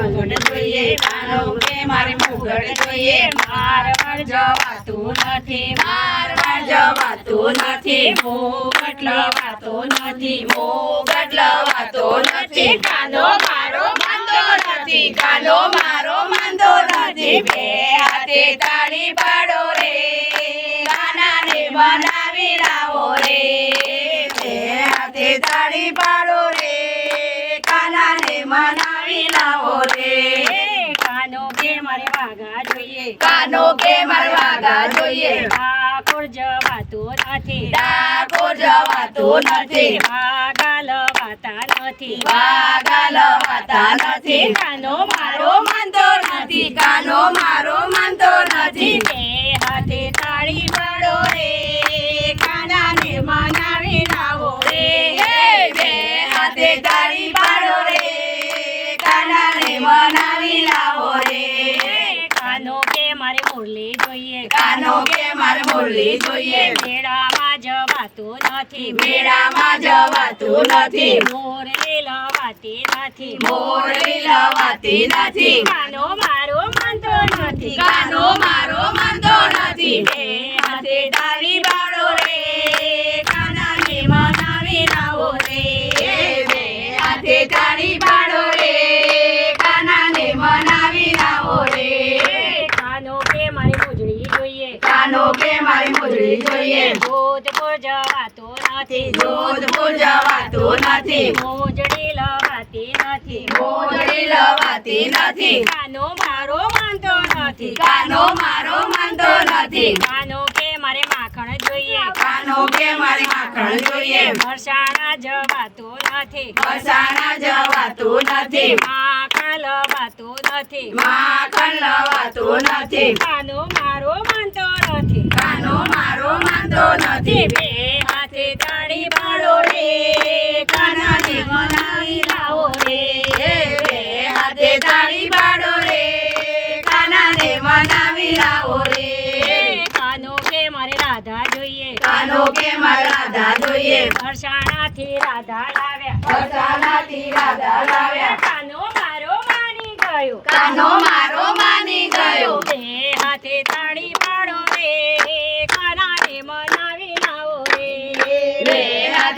કાનો કે મારે મુગડ જોઈએ. મારવાડ જવાતું નથી મારવાડ જવાતું નથી. મુગટ લવાતો નથી, મુગટ લવાતો નથી. કાનો મારો માંદો નથી કાનો મારો માંદો નથી. બે હાથે તાળી પાડો રે કાનાને બનાવી લાવો રે. બે હાથે તાળી પાડો રે લાવો રે. કાનો કે મારે વાગા જોઈએ. કાનો કે મારે વાગા જોઈએ. ઠાકોર જવાતો નથી. ડાકોર જવાતો નથી. વાગા લવાતા નથી. વાગા લવાતા નથી. કાનો મારો માનતો નથી. કાનો મારો મનાવી લાવો રે. કાનો કે મારે મુરલી જોઈએ? કાનો કે મારે મુરલી જોઈએ? મેળામાં જવાતું નથી. મેળામાં જવાતું નથી. મોરલી લવાતી નથી. મોરલી લવાતી નથી. કાનો મારો માનતો નથી. કાનો મારો માનતો નથી. હાથે જોઈએ. જોધપુર જવાતો નથી. જોધપુર જવાતું નથી. મોજડી લવાતી નથી. મોજડી લવાતી નથી. કાનો મારો માનતો નથી. કાનો મારો માનતો નથી. કાનો કે મારે માખણ જોઈએ. કાનો કે મારી માખણ જોઈએ. વરસાણા જવાતું નથી. વસાણા જવાતું નથી. માખણ લવાતું નથી. માખણ લવાતું નથી. કાનો મારો માનતો નથી. કાનો મારો બે હાથે તાળી પાડો રે કાનાને મનાવી લાવો રે. બે હાથે તાળી પાડો રે કાનાને મનાવી લાવો રે. કાનો કે મારે રાધા જોઈએ. કાનો કે મારા રાધા જોઈએ. રાધા લાવ્યા. વસાણાથી રાધા લાવ્યા. કાનો મારો માની ગયો. કાનો મારો માની ગયો. બે